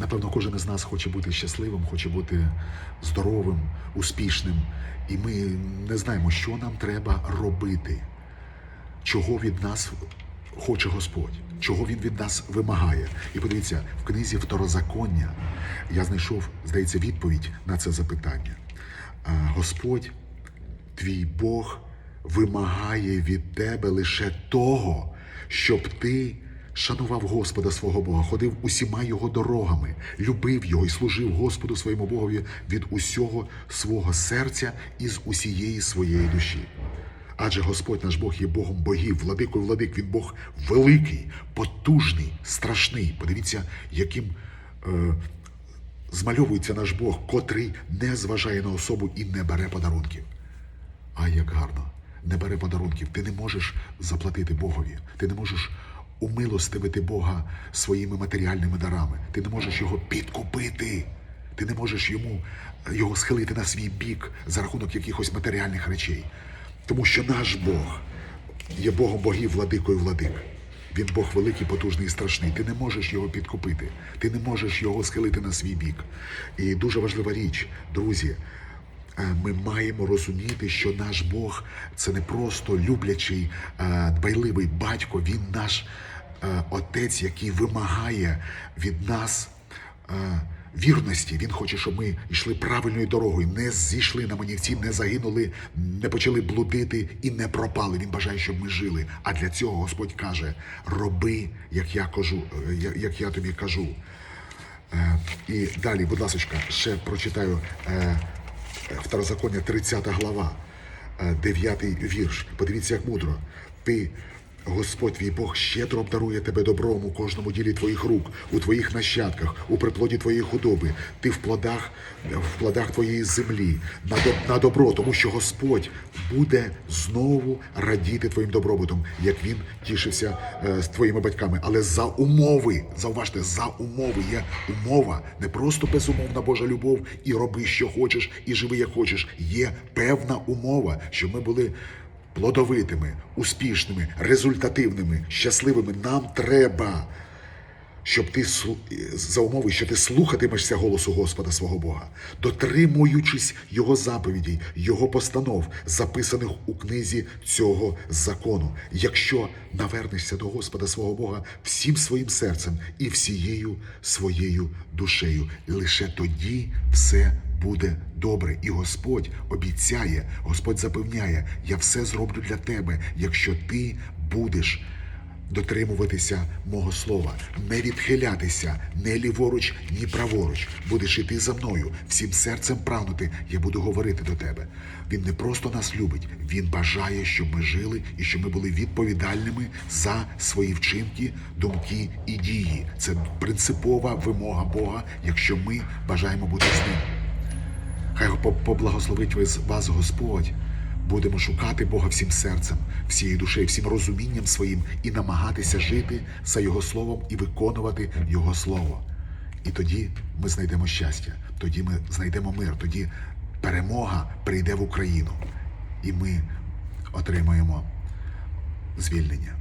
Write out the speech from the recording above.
Напевно, кожен із нас хоче бути щасливим, хоче бути здоровим, успішним. І ми не знаємо, що нам треба робити, чого від нас хоче Господь, чого Він від нас вимагає. І подивіться, в книзі Второзаконня я знайшов, здається, відповідь на це запитання. Господь, твій Бог, вимагає від тебе лише того, щоб ти шанував Господа свого Бога, ходив усіма його дорогами, любив його і служив Господу своєму Богові від усього свого серця і з усієї своєї душі. Адже Господь наш Бог є Богом богів, владикою владик, Він Бог великий, потужний, страшний. Подивіться, яким е, змальовується наш Бог, котрий не зважає на особу і не бере подарунків. А як гарно, не бере подарунків. Ти не можеш заплатити Богові. Ти не можеш умилостивити Бога своїми матеріальними дарами. Ти не можеш його підкупити. Ти не можеш йому його схилити на свій бік за рахунок якихось матеріальних речей. Тому що наш Бог є Богом богів, владикою владик. Він Бог великий, потужний і страшний. Ти не можеш його підкупити, ти не можеш його схилити на свій бік. І дуже важлива річ, друзі. Е, Ми маємо розуміти, що наш Бог це не просто люблячий, е, дбайливий батько, він наш е, отець, який вимагає від нас е, вірності. Він хоче, щоб ми йшли правильною дорогою, не зійшли на манівці, не загинули, не почали блудити і не пропали. Він бажає, щоб ми жили. А для цього Господь каже: роби, як я кажу, е, як я тобі кажу. Е, І далі, будь ласка, ще прочитаю е, Второзаконня, 30 глава, 9 вірш. Подивіться, як мудро. Ти, Господь твій Бог, щедро обдарує тебе добром у кожному ділі твоїх рук, у твоїх нащадках, у приплоді твоєї худоби. Ти в плодах, в плодах твоєї землі, на, на добро, тому що Господь буде знову радіти твоїм добробутом, як він тішився е, з твоїми батьками. Але за умови, зауважте, за умови є умова, не просто безумовна Божа любов і роби, що хочеш, і живи, як хочеш. Є певна умова, щоб ми були плодовитими, успішними, результативними, щасливими. Нам треба, щоб ти за умови, що ти слухатимешся голосу Господа свого Бога, дотримуючись Його заповідей, Його постанов, записаних у книзі цього закону. Якщо навернешся до Господа свого Бога всім своїм серцем і всією своєю душею, лише тоді все буде добре. І Господь обіцяє, Господь запевняє, я все зроблю для тебе, якщо ти будеш дотримуватися мого слова, не відхилятися не ліворуч, ні праворуч. Будеш іти за мною, всім серцем прагнути, я буду говорити до тебе. Він не просто нас любить, він бажає, щоб ми жили і щоб ми були відповідальними за свої вчинки, думки і дії. Це принципова вимога Бога, якщо ми бажаємо бути з ним. Хай поблагословить вас- Господь. Будемо шукати Бога всім серцем, всією душею, всім розумінням своїм і намагатися жити за Його словом і виконувати Його слово. І тоді ми знайдемо щастя, тоді ми знайдемо мир, тоді перемога прийде в Україну, і ми отримаємо звільнення.